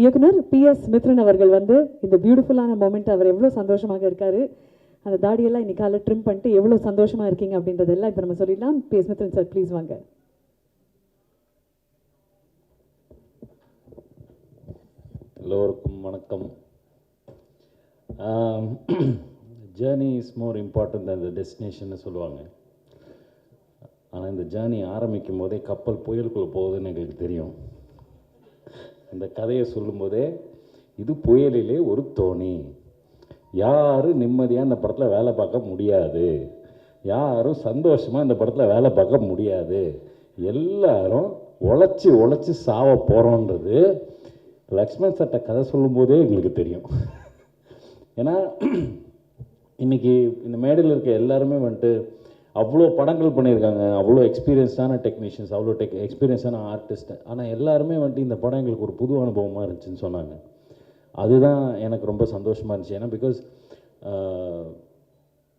இயக்குனர் B S Mithran அவர்கள் வந்து இந்த பியூட்டிஃபுல்லான மூமெண்ட் அவர் எவ்வளோ சந்தோஷமாக இருக்காரு. அந்த தாடியெல்லாம் இன்னைக்கு காலை ட்ரிம் பண்ணிட்டு எவ்வளோ சந்தோஷமா இருக்கீங்க அப்படின்றதெல்லாம் இப்போ நம்ம சொல்லிடலாம். P S Mithran sir please வாங்க. எல்லோருக்கும் வணக்கம். Journey is more important than the டெஸ்டினேஷன்னு சொல்லுவாங்க. ஆனால் இந்த ஜேர்னி ஆரம்பிக்கும் போதே கப்பல் புயலுக்குள்ளே போகுதுன்னு எங்களுக்கு தெரியும். இந்த கதையை சொல்லும்போதே இது புயலிலே ஒரு தோணி. யாரும் நிம்மதியாக இந்த படத்தில் வேலை பார்க்க முடியாது. யாரும் சந்தோஷமாக இந்த படத்தில் வேலை பார்க்க முடியாது. எல்லாரும் உழைச்சி உழைச்சி சாவ போகிறோன்றது லக்ஷ்மண் சட்டை கதை சொல்லும்போதே எங்களுக்கு தெரியும். ஏன்னா இன்றைக்கி இந்த மேடையில் இருக்க எல்லாருமே வந்துட்டு அவ்வளோ படங்கள் பண்ணியிருக்காங்க அவ்வளோ எக்ஸ்பீரியன்ஸான டெக்னீஷியன்ஸ் அவ்வளோ டெக் எக்ஸ்பீரியன்ஸான ஆர்டிஸ்ட் ஆனால் எல்லாருமே வந்துட்டு இந்த படம் எங்களுக்கு ஒரு புது அனுபவமாக இருந்துச்சுன்னு சொன்னாங்க. அதுதான் எனக்கு ரொம்ப சந்தோஷமாக இருந்துச்சு. ஏன்னா பிகாஸ்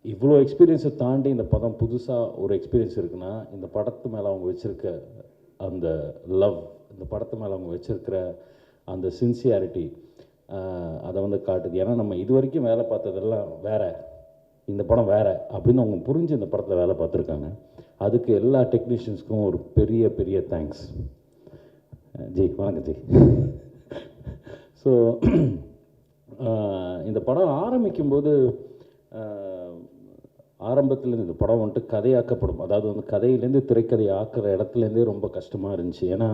இவ்வளோ எக்ஸ்பீரியன்ஸை தாண்டி இந்த படம் புதுசாக ஒரு எக்ஸ்பீரியன்ஸ் இருக்குன்னா இந்த படத்து மேலே அவங்க வச்சுருக்க அந்த லவ் இந்த படத்து மேலே அவங்க வச்சுருக்கிற அந்த சின்சியாரிட்டி அதை வந்து காட்டுது. ஏன்னா நம்ம இது வரைக்கும் வேலை பார்த்ததெல்லாம் வேறு. இந்த படம் வேற அப்படின்னு அவங்க புரிஞ்சு இந்த படத்தில் வேலை பார்த்துருக்காங்க. அதுக்கு எல்லா டெக்னீஷியன்ஸ்க்கும் ஒரு பெரிய பெரிய தேங்க்ஸ் ஜி வணக்கம் ஜி. ஸோ இந்த படம் ஆரம்பிக்கும்போது ஆரம்பத்தில் இந்த படம் வந்துட்டு கதையாக்கப்படும். அதாவது வந்து கதையிலேருந்து திரைக்கதை ஆக்கிற இடத்துலேருந்தே ரொம்ப கஷ்டமாக இருந்துச்சு. ஏன்னா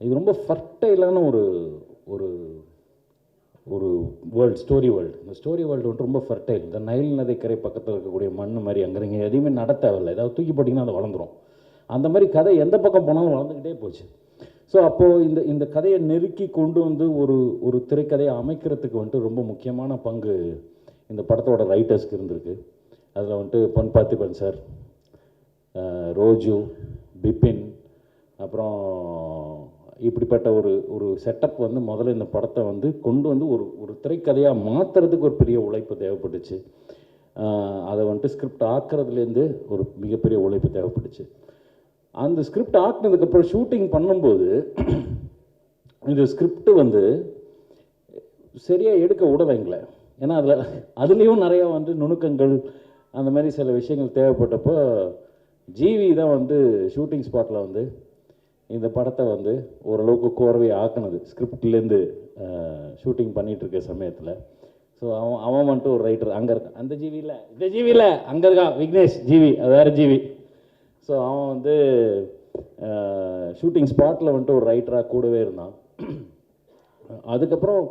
இது ரொம்ப ஃபர்டைலான ஒரு ஒரு ஒரு வேர்ல்டு ஸ்டோரி வேர்ல்டு இந்த ஸ்டோரி வேர்ல்டு வந்துட்டு ரொம்ப ஃபர்டைல் இந்த நைல் நதிக்கரை பக்கத்தில் இருக்கக்கூடிய மண் மாதிரி அங்கே எதையுமே நட தேவையில்லை. ஏதாவது தூக்கி போட்டிங்கன்னா அது வளர்ந்துரும். அந்த மாதிரி கதை எந்த பக்கம் போனாலும் வளர்ந்துக்கிட்டே போச்சு. ஸோ அப்போது இந்த இந்த கதையை நெருக்கி கொண்டு வந்து ஒரு ஒரு திரைக்கதையை அமைக்கிறதுக்கு வந்துட்டு ரொம்ப முக்கியமான பங்கு இந்த படத்தோட ரைட்டர்ஸ்க்கு இருந்திருக்கு. அதில் வந்துட்டு பொன் பார்த்திபன் சார் ரோஜு பிபின் அப்புறம் இப்படிப்பட்ட ஒரு ஒரு செட்டப் வந்து முதல்ல இந்த படத்தை வந்து கொண்டு வந்து ஒரு ஒரு திரைக்கதையாக மாற்றுறதுக்கு ஒரு பெரிய உழைப்பு தேவைப்பட்டுச்சு. அதை வந்துட்டு ஸ்கிரிப்ட் ஆக்குறதுலேருந்து ஒரு மிகப்பெரிய உழைப்பு தேவைப்பட்டுச்சு. அந்த ஸ்கிரிப்ட் ஆக்குனதுக்கப்புறம் ஷூட்டிங் பண்ணும்போது இந்த ஸ்கிரிப்டு வந்து சரியாக எடுக்க விடலை ஏன்னா அதில் அதுலேயும் நிறையா வந்து நுணுக்கங்கள் அந்த மாதிரி சில விஷயங்கள் தேவைப்பட்டப்போ ஜிவி தான் வந்து ஷூட்டிங் ஸ்பாட்டில் வந்து இந்த படத்தை வந்து ஓரளவுக்கு கோர்வை ஆக்குனது. ஸ்கிரிப்ட்லேருந்து ஷூட்டிங் பண்ணிகிட்டு இருக்க சமயத்தில். ஸோ அவன் அவன் வந்துட்டு ஒரு ரைட்டர் அங்கே இருக்கான் அந்த ஜீவியில் இந்த ஜிவியில் அங்கே இருக்கான் விக்னேஷ் ஜிவி அது வேறு ஜிவி ஸோ அவன் வந்து ஷூட்டிங் ஸ்பாட்டில் வந்துட்டு ஒரு ரைட்டராக கூடவே இருந்தான். அதுக்கப்புறம்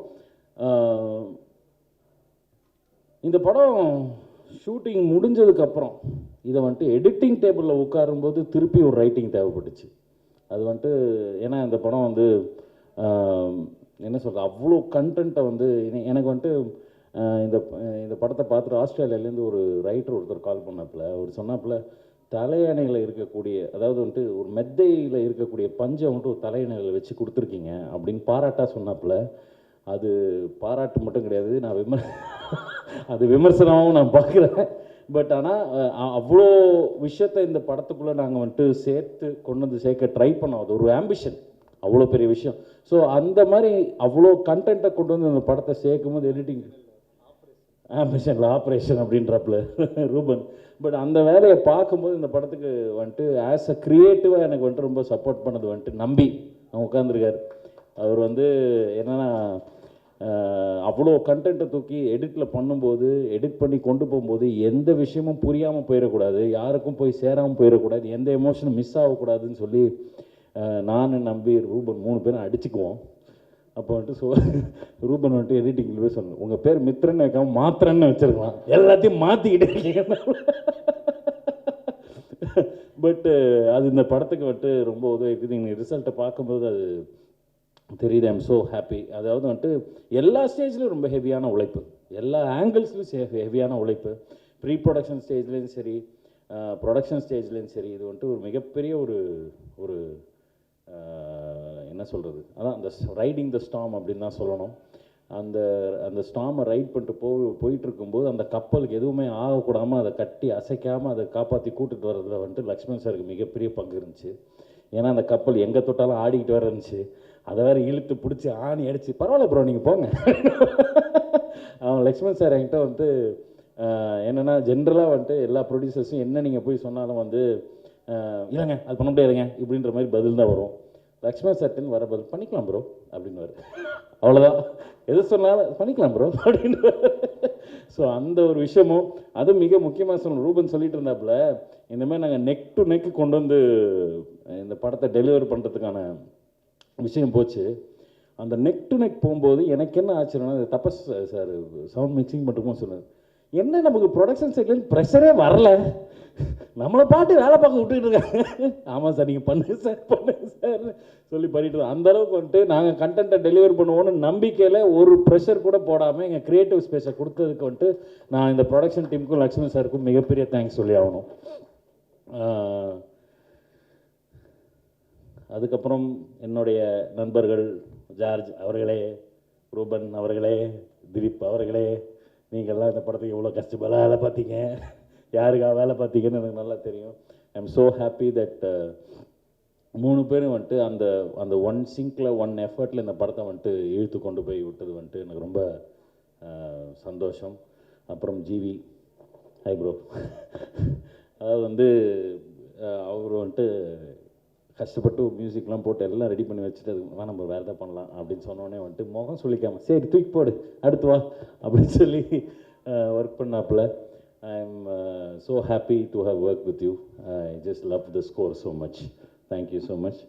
இந்த படம் ஷூட்டிங் முடிஞ்சதுக்கப்புறம் இதை வந்துட்டு எடிட்டிங் டேபிளில் உட்காரும்போது திருப்பி ஒரு ரைட்டிங் தேவைப்பட்டுச்சு. அது வந்துட்டு ஏன்னா இந்த படம் வந்து என்ன சொல்கிறது அவ்வளோ கண்டென்ட்டை வந்து எனக்கு வந்துட்டு இந்த இந்த படத்தை பார்த்துட்டு ஆஸ்திரேலியாலேருந்து ஒரு ரைட்டர் ஒருத்தர் கால் பண்ணாப்புல. அவர் சொன்னாப்புல தலையணையில் இருக்கக்கூடிய அதாவது வந்துட்டு ஒரு மெத்தையில் இருக்கக்கூடிய பஞ்சை வந்துட்டு ஒரு தலையணையில் வச்சு கொடுத்துருக்கீங்க அப்படின்னு பாராட்டாக சொன்னாப்புல. அது பாராட்டு மட்டும் கிடையாது. நான் விமர் அது விமர்சனமாகவும் நான் பார்க்குறேன். பட் ஆனால் அவ்வளோ விஷயத்தை இந்த படத்துக்குள்ளே நாங்கள் வந்துட்டு சேர்த்து கொண்டு வந்து சேர்க்க ட்ரை பண்ணோம். அது ஒரு ஆம்பிஷன் அவ்வளோ பெரிய விஷயம். ஸோ அந்த மாதிரி அவ்வளோ கண்டென்ட்டை கொண்டு வந்து இந்த படத்தை சேர்க்கும் போது எடிட்டிங் ஆம்பிஷனில் ஆப்ரேஷன் அப்படின்றப்பில் ரூபன். பட் அந்த வேலையை பார்க்கும்போது இந்த படத்துக்கு வந்துட்டு ஆஸ் அ க்ரியேட்டிவாக எனக்கு வந்துட்டு ரொம்ப சப்போர்ட் பண்ணது வந்துட்டு நம்பி அவங்க உட்காந்துருக்காரு அவர் வந்து என்னென்னா அவ்வளோ கண்டென்ட்டை தூக்கி எடிட்டில் பண்ணும்போது எடிட் பண்ணி கொண்டு போகும்போது எந்த விஷயமும் புரியாமல் போயிடக்கூடாது. யாருக்கும் போய் சேராமல் போயிடக்கூடாது. எந்த எமோஷனும் மிஸ் ஆகக்கூடாதுன்னு சொல்லி நான் நம்பி ரூபன் மூணு பேரும் அடிச்சுக்குவோம். அப்போ வந்துட்டு ஸோ ரூபன் வந்துட்டு எடிட்டிங்கில் போய் சொன்னேன் உங்கள் பேர் மித்ரன் வைக்காம மாத்திரன்னு வச்சுருக்கலாம். எல்லாத்தையும் மாற்றிக்கிட்டே இருக்கீங்க. பட்டு அது இந்த படத்துக்கு வந்துட்டு ரொம்ப உதவி நீங்கள் ரிசல்ட்டை பார்க்கும்போது அது தெரியுது ஐம் ஸோ ஹாப்பி அதாவது வந்துட்டு எல்லா ஸ்டேஜ்லேயும் ரொம்ப ஹெவியான உழைப்பு. எல்லா ஆங்கிள்ஸ்லையும் ஹெவியான உழைப்பு. ப்ரீ ப்ரொடக்ஷன் ஸ்டேஜ்லேயும் சரி ப்ரொடக்ஷன் ஸ்டேஜ்லேயும் சரி இது வந்துட்டு ஒரு மிகப்பெரிய ஒரு ஒரு என்ன சொல்கிறது அதான் அந்த ரைடிங் த ஸ்டாம் அப்படின்னு தான் சொல்லணும். அந்த அந்த ஸ்டாமை ரைட் பண்ணிட்டு போ போயிட்டு இருக்கும்போது அந்த கப்பலுக்கு எதுவுமே ஆகக்கூடாமல் அதை கட்டி அசைக்காமல் அதை காப்பாற்றி கூட்டிகிட்டு வர்றதுல வந்துட்டு லக்ஷ்மண் சாருக்கு மிகப்பெரிய பங்கு இருந்துச்சு. ஏன்னா அந்த கப்பல் எங்கே தொட்டாலும் ஆடிக்கிட்டு வர இருந்துச்சு. அதை வேற இழுத்து பிடிச்சி ஆணி அடிச்சு பரவாயில்ல ப்ரோ நீங்கள் போங்க. அவன் லக்ஷ்மண் சார் என்கிட்ட வந்து என்னென்னா ஜென்ரலாக வந்துட்டு எல்லா ப்ரொடியூசர்ஸும் என்ன நீங்கள் போய் சொன்னாலும் வந்து இல்லைங்க அது பண்ண முடியாதுங்க இப்படின்ற மாதிரி பதில் தான் வரும். லக்ஷ்மண் சார்ட்டின்னு வர பதில் பண்ணிக்கலாம் ப்ரோ அப்படின்னு அவ்வளோதான் எது சொன்னாலும் பண்ணிக்கலாம் ப்ரோ அப்படின்னு ஸோ அந்த ஒரு விஷயமும் அதுவும் மிக முக்கியமாக சொல்லணும். ரூபன் சொல்லிட்டு இருந்தாப்புல இந்த மாதிரி நாங்கள் நெக் டு நெக் கொண்டு வந்து இந்த படத்தை டெலிவர் பண்ணுறதுக்கான விஷயம் போச்சு. அந்த நெக் டு நெக் போகும்போது எனக்கு என்ன ஆச்சுன்னா அது தபஸ் சார் சவுண்ட் மிக்சிங் மட்டும் சொன்னார். என்ன நமக்கு ப்ரொடக்ஷன் சைட்லேருந்து ப்ரெஷரே வரல. நம்மளை பாட்டு வேலை பார்க்க விட்டுக்கிட்டு இருக்காங்க. ஆமாம் சார் நீங்கள் பண்ணுங்க சார் பண்ணுங்க சார் சொல்லி பண்ணிட்டு அந்த அளவுக்கு வந்துட்டு நாங்கள் கண்டென்ட்டை டெலிவர் பண்ணுவோம்னு நம்பிக்கையில் ஒரு ப்ரெஷர் கூட போடாமல் எங்கள் க்ரியேட்டிவ் ஸ்பேஸை கொடுத்ததுக்கு வந்துட்டு நான் இந்த ப்ரொடக்ஷன் டீமுக்கும் லக்ஷ்மண் சாருக்கும் மிகப்பெரிய தேங்க்ஸ் சொல்லி ஆகணும். அதுக்கப்புறம் என்னுடைய நண்பர்கள் ஜார்ஜ் அவர்களே ரூபன் அவர்களே திலீப் அவர்களே நீங்கள்லாம் இந்த படத்துக்கு எவ்வளோ கஷ்டப்பட வேலை பார்த்தீங்க. யாருக்காக வேலை பார்த்தீங்கன்னு எனக்கு நல்லா தெரியும். I am so happy that மூணு பேரும் வந்துட்டு அந்த அந்த ஒன் சிங்கில் ஒன் எஃபர்ட்டில் இந்த படத்தை வந்துட்டு இழுத்து கொண்டு போய் விட்டது வந்துட்டு எனக்கு ரொம்ப uh, சந்தோஷம். அப்புறம் ஜிவி ஹை ப்ரோ அதாவது வந்து uh, அவர் வந்துட்டு கஷ்டப்பட்டு மியூசிக்லாம் போட்டு எல்லாம் ரெடி பண்ணி வச்சுட்டு அது நம்ம வேறு எதாவது பண்ணலாம் அப்படின்னு சொன்னோடனே வந்துட்டு முகம் சொல்லிக்காமல் சரி தூக்கி போடு அடுத்து வா அப்படின்னு சொல்லி work பண்ணாப்புல. I am so happy to have work with you I just love the score so much thank you so much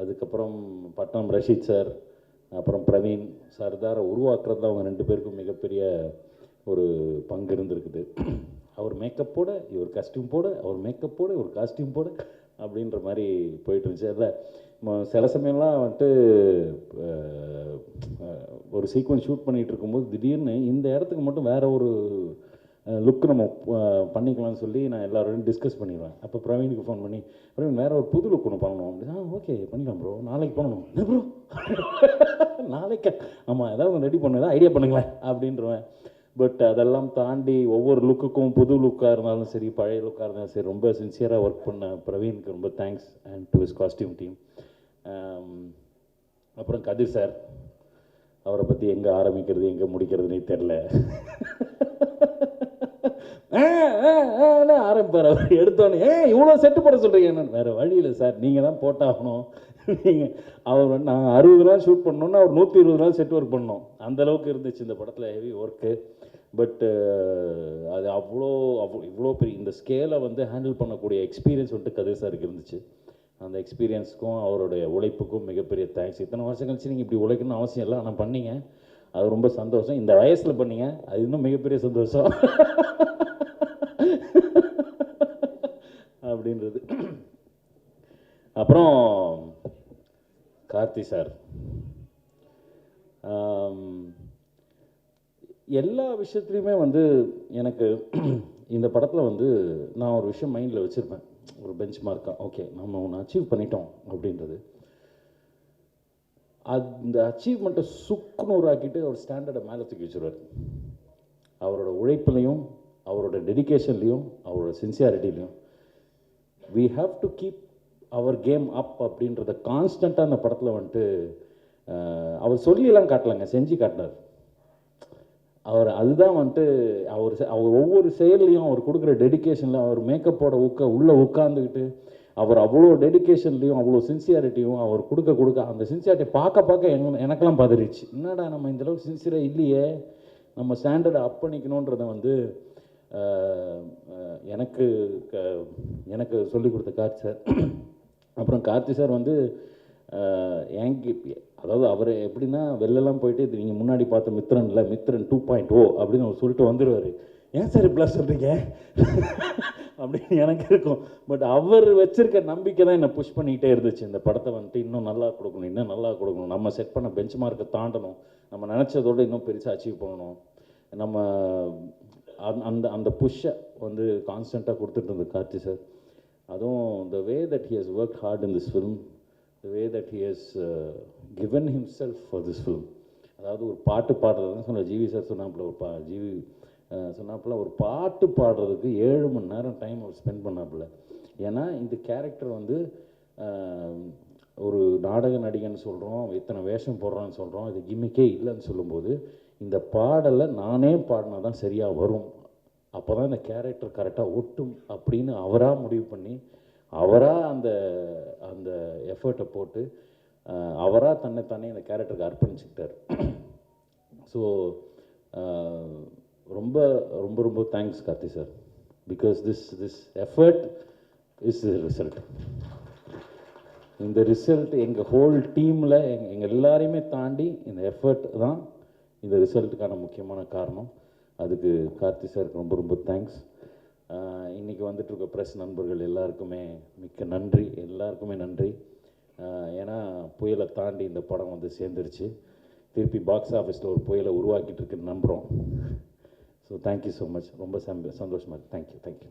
அதுக்கப்புறம் பட்டம் ரஷீத் சார் அப்புறம் பிரவீன் சர்தாரை தான் அவங்க ரெண்டு பேருக்கும் மிகப்பெரிய ஒரு பங்கு இருந்திருக்குது. அவர் மேக்கப்போட இவர் காஸ்டியூம் போட அவர் மேக்கப்போடு இவர் காஸ்டியூம் போட அப்படின்ற மாதிரி போயிட்டுருந்துச்சு. அதில் சில சமயம்லாம் வந்துட்டு ஒரு சீக்வன்ஸ் ஷூட் பண்ணிகிட்டு இருக்கும்போது திடீர்னு இந்த இடத்துக்கு மட்டும் வேறு ஒரு லுக் நம்ம பண்ணிக்கலாம்னு சொல்லி நான் எல்லாரோடையும் டிஸ்கஸ் பண்ணிடுவேன். அப்போ பிரவீனுக்கு ஃபோன் பண்ணி பிரவீன் வேற ஒரு புது லுக் ஒன்று பண்ணணும். அப்படின்னா ஓகே பண்ணிக்கலாம் ப்ரோ நாளைக்கு பண்ணணும். என்ன ப்ரோ நாளைக்கு ஆமாம் ஏதாவது ரெடி பண்ண ஏதாவது ஐடியா பண்ணுங்களேன் அப்படின்றவன். பட் அதெல்லாம் தாண்டி ஒவ்வொரு லுக்குக்கும் புது லுக்காக இருந்தாலும் சரி பழைய லுக்காக இருந்தாலும் சரி ரொம்ப சின்சியராக ஒர்க் பண்ண பிரவீனுக்கு ரொம்ப thanks and to his costume team அப்புறம் கதிர் சார் அவரை பற்றி எங்கே ஆரம்பிக்கிறது எங்கே முடிக்கிறதுனே தெரில. ஆரம்பிப்பார் அவர். எடுத்தோன்னே ஏன் இவ்வளோ செட்டு போட சொல்கிறீங்க என்ன வேறு வழி இல்லை சார் நீங்கள் தான் போட்டாகணும். நீங்கள் அவர் நாங்கள் நான் அறுபது நாள் ஷூட் பண்ணோன்னா அவர் நூற்றி இருபது நாள் செட் ஒர்க் பண்ணோம். அந்த அளவுக்கு இருந்துச்சு இந்த படத்தில் ஹெவி ஒர்க்கு பட்டு uh, அது அவ்வளோ அவ்வளோ இவ்வளோ பெரிய இந்த ஸ்கேலை வந்து ஹேண்டில் பண்ணக்கூடிய எக்ஸ்பீரியன்ஸ் வந்துட்டு கதிர் சாருக்கு இருந்துச்சு. அந்த எக்ஸ்பீரியன்ஸ்க்கும் அவருடைய உழைப்புக்கும் மிகப்பெரிய தேங்க்ஸ் இத்தனை வருஷம் கழிச்சு நீங்கள் இப்படி உழைக்கணும்னு அவசியம் இல்லை ஆனால் பண்ணீங்க. அது ரொம்ப சந்தோஷம். இந்த வயசில் பண்ணீங்க அது இன்னும் மிகப்பெரிய சந்தோஷம். அப்படின்றது. அப்புறம் கார்த்தி சார் எல்லா விஷயத்துலையுமே வந்து எனக்கு இந்த படத்தில் வந்து நான் ஒரு விஷயம் மைண்டில் வச்சுருப்பேன். ஒரு பெஞ்ச் மார்க்காக ஓகே நம்ம ஒன்று அச்சீவ் பண்ணிட்டோம் அப்படின்றது. அந்த அச்சீவ்மெண்ட்டை சுக்குநூறாக்கிட்டு அவர் ஸ்டாண்டர்டை மேலே தூக்கி வச்சுருவார். அவரோட உழைப்புலையும் அவரோட டெடிகேஷன்லேயும் அவரோட சின்சியாரிட்டிலையும் we have to keep our game up அப்படின்றத கான்ஸ்டண்ட்டாக அந்த படத்தில் வந்துட்டு அவர் சொல்லியெல்லாம் காட்டலாங்க செஞ்சு காட்டினார். அவர் அதுதான் வந்துட்டு அவர் செ- அவர் ஒவ்வொரு செயல்லையும் அவர் கொடுக்குற டெடிகேஷனில் அவர் மேக்கப்போட உட்க உள்ளே உட்காந்துக்கிட்டு அவர் அவ்வளோ டெடிக்கேஷன்லையும் அவ்வளோ சின்சியாரிட்டியும் அவர் கொடுக்க கொடுக்க அந்த சின்சியாரிட்டி பார்க்க பார்க்க எங்க எனக்கெல்லாம் பதறிச்சு என்னடா நம்ம இந்தளவுக்கு சின்சியராக இல்லையே? நம்ம ஸ்டாண்டர்டை அப் பண்ணிக்கணுன்றத வந்து எனக்கு க- எனக்கு சொல்லிக் கொடுத்த கார்த்தி சார். அப்புறம் கார்த்தி சார் வந்து ஏங்கி அதாவது அவர் எப்படின்னா வெளிலலாம் போயிட்டு இது நீங்கள் முன்னாடி பார்த்த மித்ரன் இல்லை மித்ரன் டூ பாயிண்ட் ஓ அப்படின்னு அவர் சொல்லிட்டு வந்துடுவார் ஏன் சார் இப்படிலாம் சொல்கிறீங்க அப்படின்னு எனக்கு இருக்கும். பட் அவர் வச்சிருக்க நம்பிக்கை தான் என்னை புஷ் பண்ணிக்கிட்டே இருந்துச்சு. இந்த படத்தை வந்துட்டு இன்னும் நல்லா கொடுக்கணும் இன்னும் நல்லா கொடுக்கணும். நம்ம செட் பண்ண பெஞ்ச் மார்க்கை தாண்டணும். நம்ம நினச்சதோட இன்னும் பெருசாக அச்சீவ் பண்ணணும். நம்ம அந்த அந்த புஷ்ஷை வந்து கான்ஸ்டண்ட்டாக கொடுத்துட்டு இருந்தது கார்த்தி சார். அதுவும் the way that he has work hard in this film the way that he has given himself for this film அதாவது ஒரு பாட்டு பாடுறதுன்னு சொன்ன ஜிவி சார் சொன்னாப்புல ஒரு பா ஜிவி சொன்னாப்புல ஒரு பாட்டு பாடுறதுக்கு ஏழு மணி நேரம் டைம் அவர் ஸ்பெண்ட் பண்ணாப்புல. ஏன்னா இந்த கேரக்டர் வந்து ஒரு நாடக நடிகன்னு சொல்கிறோம் இத்தனை வேஷம் போடுறான்னு சொல்கிறோம் இது கிம்மிக்கே இல்லைன்னு சொல்லும்போது இந்த பாடலை நானே பாடினா தான் சரியாக வரும். அப்போ தான் இந்த கேரக்டர் கரெக்டாக ஒட்டும் அப்படின்னு அவராக முடிவு பண்ணி அவராக அந்த அந்த எஃபர்ட்டை போட்டு அவராக தன்னை தானே இந்த கேரக்டருக்கு அர்ப்பணிச்சுக்கிட்டார். ஸோ ரொம்ப ரொம்ப ரொம்ப thanks Karthi sir because this this effort is result இந்த ரிசல்ட் எங்கள் ஹோல் டீமில் எங்கள் எங்கள் எல்லாரையுமே தாண்டி இந்த எஃபர்ட் தான் இந்த ரிசல்ட்டுக்கான முக்கியமான காரணம். அதுக்கு கார்த்தி சாருக்கு ரொம்ப ரொம்ப தேங்க்ஸ் இன்றைக்கி வந்துட்டுருக்க ப்ரெஸ் நண்பர்கள் எல்லாருக்குமே மிக்க நன்றி. எல்லாருக்குமே நன்றி. ஏன்னா புயலை தாண்டி இந்த படம் வந்து சேர்ந்துருச்சு. திருப்பி பாக்ஸ் ஆஃபீஸில் ஒரு புயலை உருவாக்கிட்டு இருக்குன்னு நம்புகிறோம் ஸோ தேங்க்யூ ஸோ மச் ரொம்ப சந்தோஷமாக இருக்குது தேங்க்யூ தேங்க்யூ